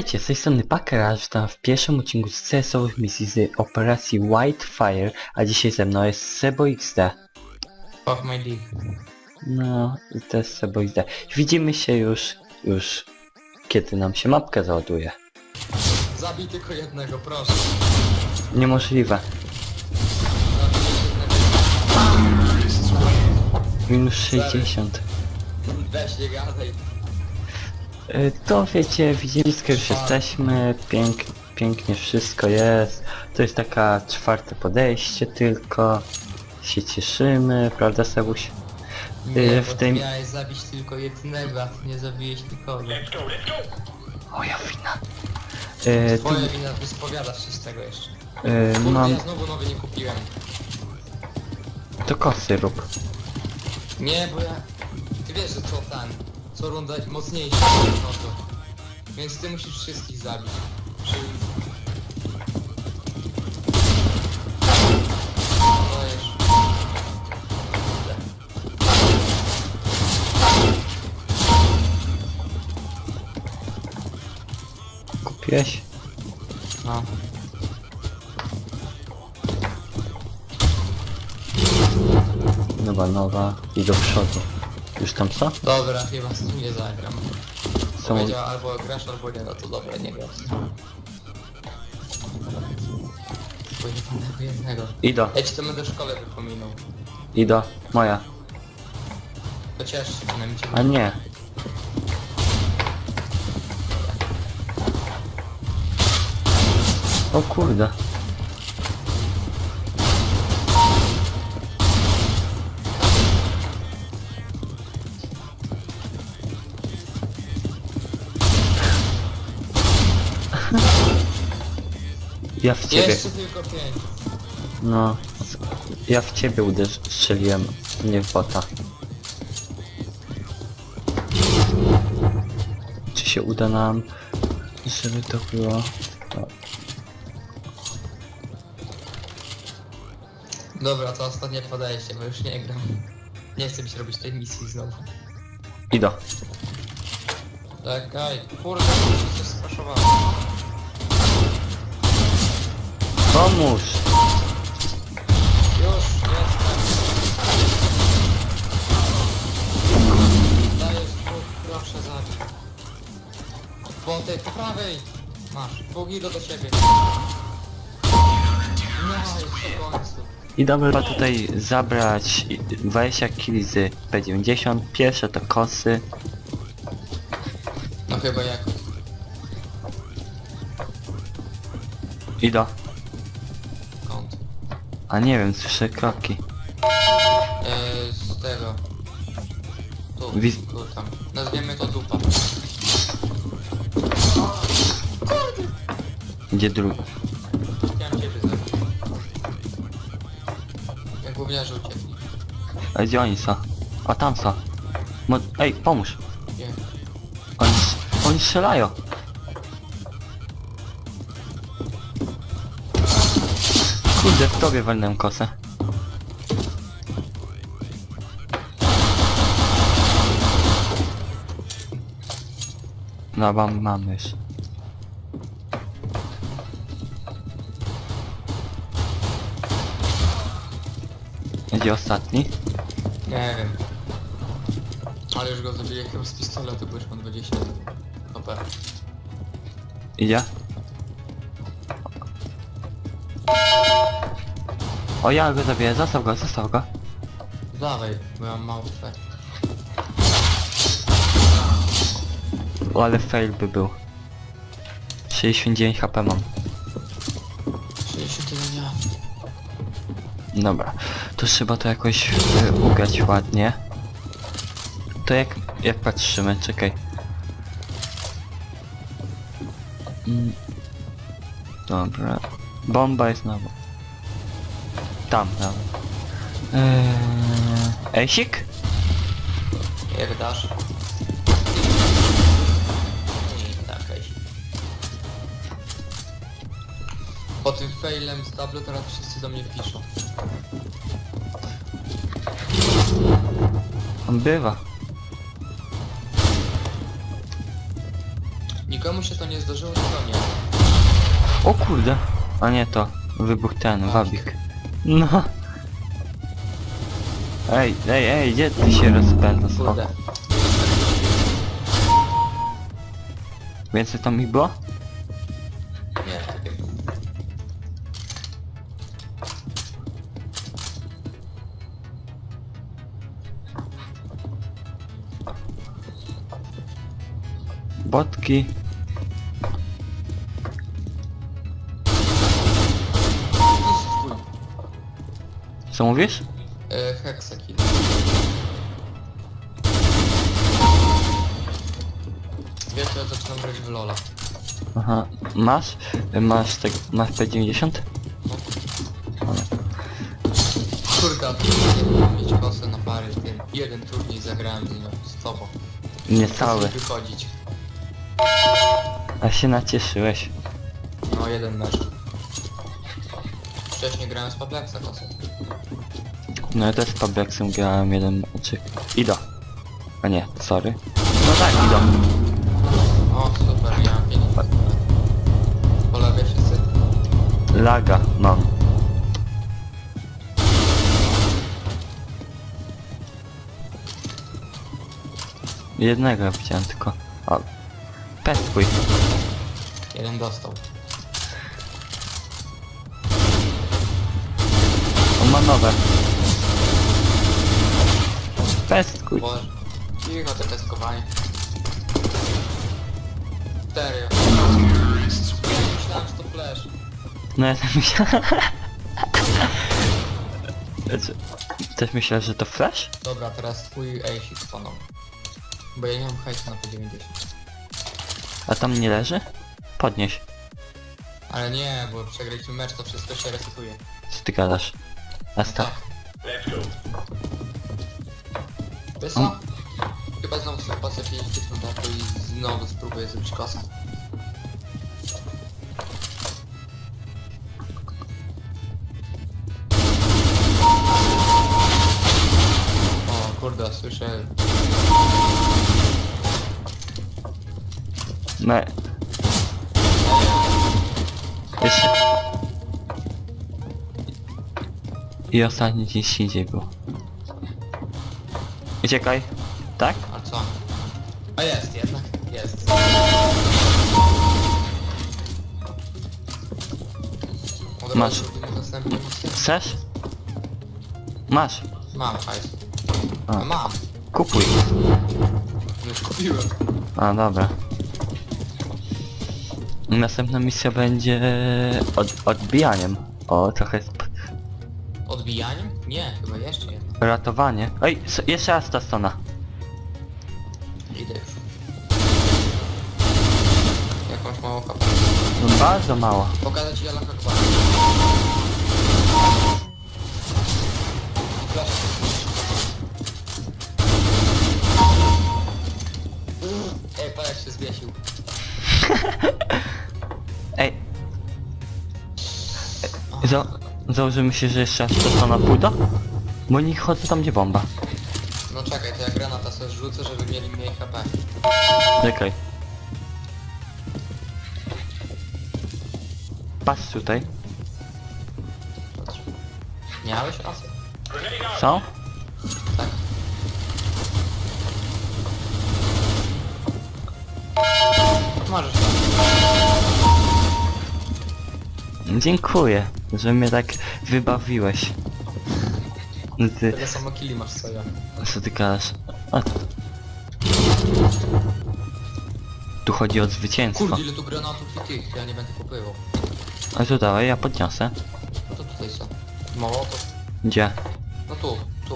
Witajcie, z tej strony Packer, witam w pierwszym odcinku z CS-owych misji z operacji Whitefire, a dzisiaj ze mną jest Sebo XD. Fuck my dick. No, i to jest Sebo XD. Widzimy się już, już, kiedy nam się mapka załaduje. Zabij tylko jednego, proszę. Niemożliwe. Zabij. Minus 60. Weź nie gadaj. Y, To wiecie, widzimy, już jesteśmy, pięk, pięknie wszystko jest. To jest taka czwarte podejście tylko. Się cieszymy, prawda Sebuś? Nie, Y, w w bo tym- ty miałeś zabić tylko jednego, a ty nie zabiłeś nikogo. Moja wina. Tu, Twoja wina, wyspowiadasz się z tego jeszcze. y, Kurde, mam, ja znowu nowy nie kupiłem. to kosy rób. Nie, bo ja... Ty wiesz, że co ten... Co runda mocniejszy no to. Więc ty musisz wszystkich zabić. To jest... Kupiłeś? No. Nowa, nowa i do przodu. Już tam co? Dobra, chyba z tym nie zagram. Są- Powiedział albo grasz, albo nie, no to dobra, nie grasz. Bo nie mam tego jednego. Ido, Ja ci to będę w szkole wypominał. Ido, moja. To ciesz się, przynajmniej cię A nie. O kurde. Ja w ciebie. Jeszcze tylko pięć. No. Ja w ciebie uderz- strzeliłem, nie w bota. Czy się uda nam, żeby to było... O, Dobra, to ostatnie podejście, bo już nie gram. Nie chcę mi się robić tej misji znowu. Ido. Czekaj, kurde, się skraszowałem. Pomóż! Już, jestem. Dajesz dwóch, proszę zabić. Po tej, po prawej! Masz, idą do siebie. No, już w końcu. I dobra tutaj zabrać 20 kg z P90. Pierwsze to kosy. No chyba jak. Ido. Kąt. A nie wiem, słyszę kroki. Eee, z tego. Tu, Wiz- tu, tam. Nazwiemy to dupa. Gdzie drugi? Chciałem ciebie zabić. Jak gówniarze uciekli. A gdzie oni są? A tam są. Mo Ej, pomóż. Nie. Oni, oni strzelają. Kurde, w tobie walnę kosę. No, mam, mamy już. Gdzie ostatni? Nie wiem. Ale już go zabiję chyba z pistoletu, bo już mam 20 HP. Idzie? O, ja go zabiję, zostaw go, zostaw go. Dawaj, bo ja mam mało. O, ale fail by był. 69 HP mam. 61 ja. Dobra, to trzeba to jakoś y, ugrać ładnie. To jak, jak patrzymy, czekaj. Mm. Dobra. Bomba jest na... Tam, tam. Eee, Esik? Jak dasz? I tak, ej. Po tym failem z tablu teraz wszyscy do mnie piszą. On bywa. Nikomu się to nie zdarzyło, to nie. O kurde. A nie to. Wybuch ten, wabik. No. Ej, ej, ej, gdzie ty się rozpędzasz? O, Kurde. Więcej tam ich było? Nie. Botki. Co mówisz? E, hexakill. Wiesz, ja zaczynam grać w Lola. Aha. Masz? Masz tak, masz P90? No. Kurde, a ty nie mieć kosę na pary. Ten jeden turniej zagrałem z nią, z tobą. Nie Chcę cały. wychodzić. A się nacieszyłeś. No, jeden mecz. Wcześniej grałem z Pablexa kosą. No ja też z Pablexem grałem jeden meczyk. Ido. A nie, sorry. No tak, Ido. O, super, nie mam pieniędzy. Po lewej wszyscy? Laga mam. Jednego widziałem tylko. O. Pet twój. Jeden dostał. On ma nowe. Twój. Boże. Cicho, te testowanie. Serio. Myślałem, że to flash. No ja też myślałem... Też myślałem, że to flash? Dobra, teraz twój ASIC stanął. Bo ja nie mam hajsu na P90. A tam nie leży? Podnieś. Ale nie, bo przegraliśmy mecz, to wszystko się resetuje. Co ty gadasz? A sta... Tak. Wiesz co? Chyba znowu sobie pasę 50 taku i znowu spróbuję zrobić kosę. O kurde, słyszę... Me... Jeszcze... I ostatni gdzieś indziej był. Uciekaj. Tak? A co? A jest jednak, jest. Od Masz. razu robimy następną misję? Chcesz? Masz. Mam hajs. A. No mam. Kupuj. Już kupiłem. A, dobra. Następna misja będzie od, odbijaniem. O, trochę sp- Odbijaniem? Nie. Ratowanie. Ej, s- jeszcze raz ta strona. Idę już. Jakąś małą kapę. No, bardzo mało. Pokazać ci Akbar. Flash. Ej, pa jak się zwiesił. Ej. Za założymy się, że jeszcze raz ta strona pójdę? Bo nie chodzę tam gdzie bomba. No czekaj, to ja granata sobie rzucę, żeby mieli mniej HP. Czekaj. Patrz tutaj. Patrz. Miałeś rację. Co? Tak. Możesz tak. Dziękuję, że mnie tak wybawiłeś. Ty, Tyle samo killi masz co ja. co ty gadasz? A... Tu chodzi o zwycięstwo. Kurde, ile tu granatów i tych, ja nie będę popływał. A tu dawaj, ja podniosę. No to tutaj są. Mołotów. Gdzie? No tu, tu.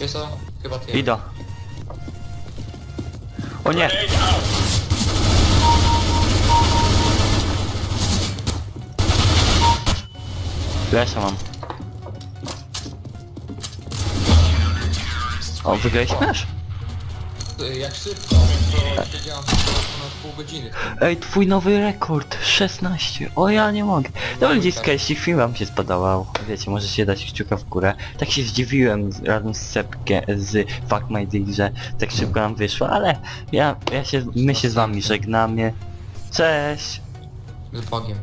Wiesz co? Chyba ty. Idę. O nie! Lesza mam. O, wygrałeś mecz? Ty, Jak szybko, to siedziałam po telefonu pół godziny. Ej, twój nowy rekord, 16. O, ja nie mogę. No ludziska, jeśli film wam się spodobał, wiecie, możecie dać kciuka w górę. Tak się zdziwiłem z- razem z Sepkę, z Fuck My Dick, że tak szybko nam wyszło, ale ja, ja się, my się z wami żegnamy. Cześć! Z Bogiem.